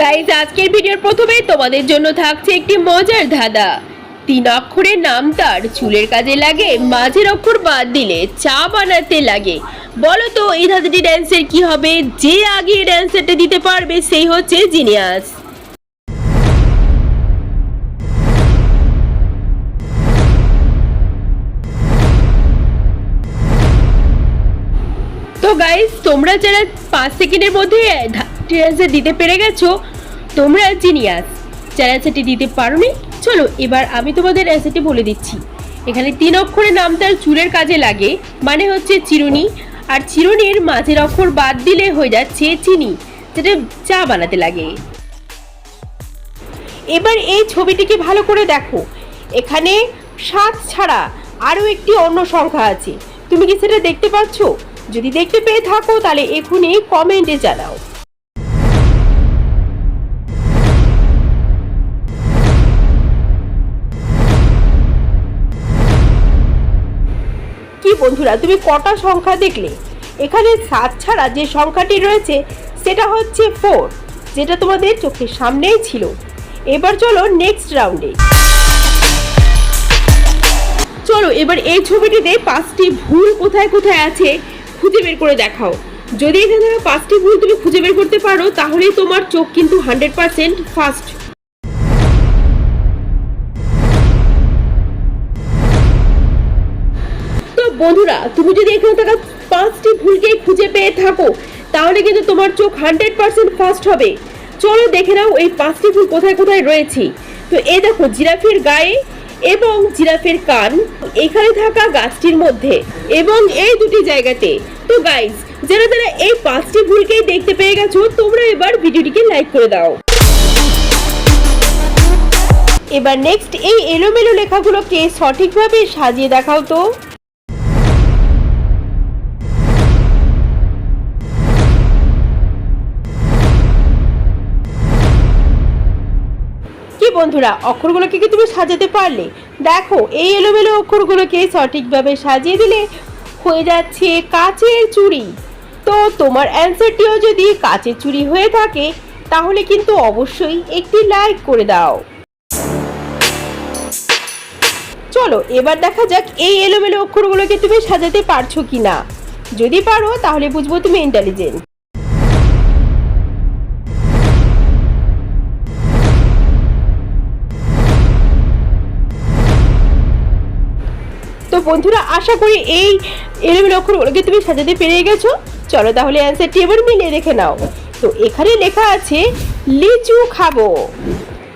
Guys আজকের ভিডিওর প্রথমেই তোমাদের জন্য থাকছে একটি মজার ধাঁধা। তিন অক্ষরের নাম তার, চুলের কাজে লাগে, মাঝের অক্ষর বাদ দিলে চা বানাতে লাগে। বলো তো, এই ধাঁধাটি ড্যান্সের কি হবে? যে আগে এর অ্যান্সারটা দিতে পারবে, সেই হচ্ছে জিনিয়াস। তো গাইস তোমরা যারা পাঁচ সেকেন্ডের মধ্যে অ্যান্সার দিতে পেরে গেছো, তোমরা জিনিয়াস যারা অ্যান্সারটি দিতে পারোনি, চলো এবার আমি তোমাদের অ্যান্সারটি বলে দিচ্ছি। এখানে তিন অক্ষরের নাম তার চুলের কাজে লাগে মানে হচ্ছে চিরুনি। আর চিরুনির মাঝের অক্ষর বাদ দিলে হয়ে যাচ্ছে চিনি, যেটা চা বানাতে লাগে। এবার এই ছবিটিকে ভালো করে দেখো। এখানে সাত ছাড়া আরও একটি অন্য সংখ্যা আছে। তুমি কি সেটা দেখতে পাচ্ছ? যদি দেখতে পেয়ে থাকো, তাহলে এখনই কমেন্টে জানাও। বন্ধুরা? তুমি কটা সংখ্যা দেখলে? এখানে সাত ছাড়া যে সংখ্যাটি রয়েছে, সেটা হচ্ছে ফোর যেটা তোমাদের চোখের সামনেই ছিল। এবার চলো নেক্সট রাউন্ডে চলো, এবার এই ছবিটিতে পাঁচটি ভুল কোথায় কোথায় আছে খুঁজে বের করে দেখাও। যদি এখানে পাঁচটি ভুল তুমি খুঁজে বের করতে পারো, তাহলেই তোমার চোখ কিন্তু হান্ড্রেড পার্সেন্ট ফার্স্ট বন্ধুরা, তুমি যদি এখানে থাকা পাঁচটি ভুলকে খুঁজে পেয়ে থাকো, তাহলে কিন্তু তোমার চোখ হান্ড্রেড পার্সেন্ট ফার্স্ট হবে। চলো দেখে নাও এই পাঁচটি ভুল কোথায় কোথায় রয়েছে। তো এই দেখো, জিরাফের গায়ে এবং জিরাফের কান, এখানে থাকা গাছটির মধ্যে এবং এই দুটি জায়গাতে। তো গাইস যারা যারা এই পাঁচটি ভুলকেই দেখতে পেয়ে গেছো, তোমরা এবার ভিডিওটিকে লাইক করে দাও। এবার নেক্সট এই এলোমেলো লেখাগুলোকে সঠিকভাবে সাজিয়ে দেখাও তো। বন্ধুরা, অক্ষরগুলোকে কি তুমি সাজাতে পারলে? দেখো, এই এলোমেলো অক্ষরগুলোকে সঠিকভাবে সাজিয়ে দিলে হয়ে যাচ্ছে কাচের চুড়ি। তো তোমার অ্যান্সারটিও যদি কাচের চুড়ি হয়ে থাকে, তাহলে কিন্তু অবশ্যই একটি লাইক করে দাও। চলো, এবার দেখা যাক এই এলোমেলো অক্ষরগুলোকে তুমি সাজাতে পারছ কি না যদি পারো, তাহলে বুঝব তুমি ইন্টেলিজেন্ট তো বন্ধুরা, আশা করি এই এলোমেলো অক্ষরগুলোকে তুমি সাজাতে পেরে গেছো। চলো তাহলে অ্যান্সারটি এবার মিলিয়ে দেখে নাও। তো এখানে লেখা আছে, লিচু খাব।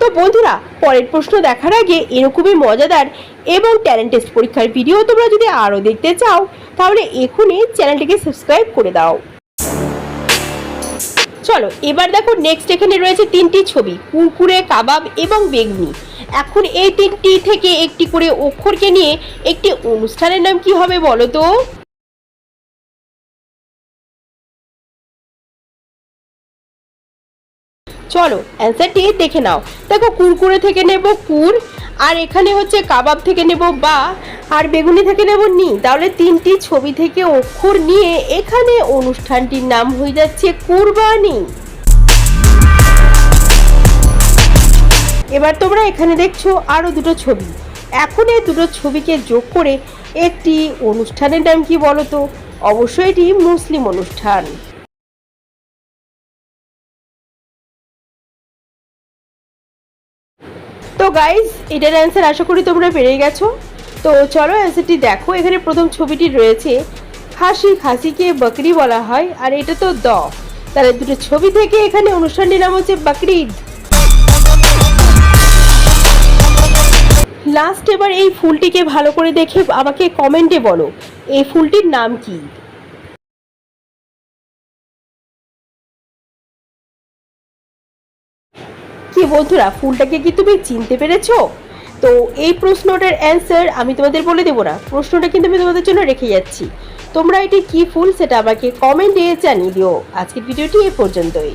তো বন্ধুরা, পরের প্রশ্ন দেখার আগে এরকমই মজাদার এবং ট্যালেন্ট টেস্ট পরীক্ষার ভিডিও তোমরা যদি আরও দেখতে চাও, তাহলে এখনই চ্যানেলটিকে সাবস্ক্রাইব করে দাও। চলো, এবার দেখো নেক্সট এখানে রয়েছে তিনটি ছবি, কুরকুরে, কাবাব এবং বেগনি। এখন এই তিনটি থেকে একটি করে অক্ষরকে নিয়ে একটি অনুষ্ঠানের নাম কি হবে বলো তো? চলো অ্যান্সারটি দেখে নাও। দেখো, কুরকুরে থেকে নেব কুর, আর এখানে হচ্ছে কাবাব থেকে নেব বা, আর বেগুনি থেকে নেব নি। তাহলে তিনটি ছবি থেকে অক্ষর নিয়ে এখানে অনুষ্ঠানটির নাম হয়ে যাচ্ছে কুরবানি। এবার তোমরা এখানে দেখছ আরও দুটো ছবি। এখন এই দুটো ছবিকে যোগ করে একটি অনুষ্ঠানের নাম কি বলো তো অবশ্যই এটি মুসলিম অনুষ্ঠান। তো গাইজ এটার অ্যান্সার আশা করি তোমরা পেরে গেছো। তো চলো অ্যান্সারটি দেখো। এখানে প্রথম ছবিটি রয়েছে খাসি খাসিকে বকরি বলা হয়, আর এটা তো দ। তাহলে দুটো ছবি থেকে এখানে অনুষ্ঠানটির নাম হচ্ছে বকরিদ। লাস্ট এবার এই ফুলটিকে ভালো করে দেখে আমাকে কমেন্টে বলো, এই ফুলটির নাম কি? কি বন্ধুরা, ফুলটাকে কি তুমি চিনতে পেরেছ? তো এই প্রশ্নটার অ্যান্সার আমি তোমাদের বলে দেবো না, প্রশ্নটা কিন্তু আমি তোমাদের জন্য রেখে যাচ্ছি। তোমরা এটি কি ফুল সেটা আমাকে কমেন্টে জানিয়ে দিও। আজকের ভিডিওটি এ পর্যন্তই।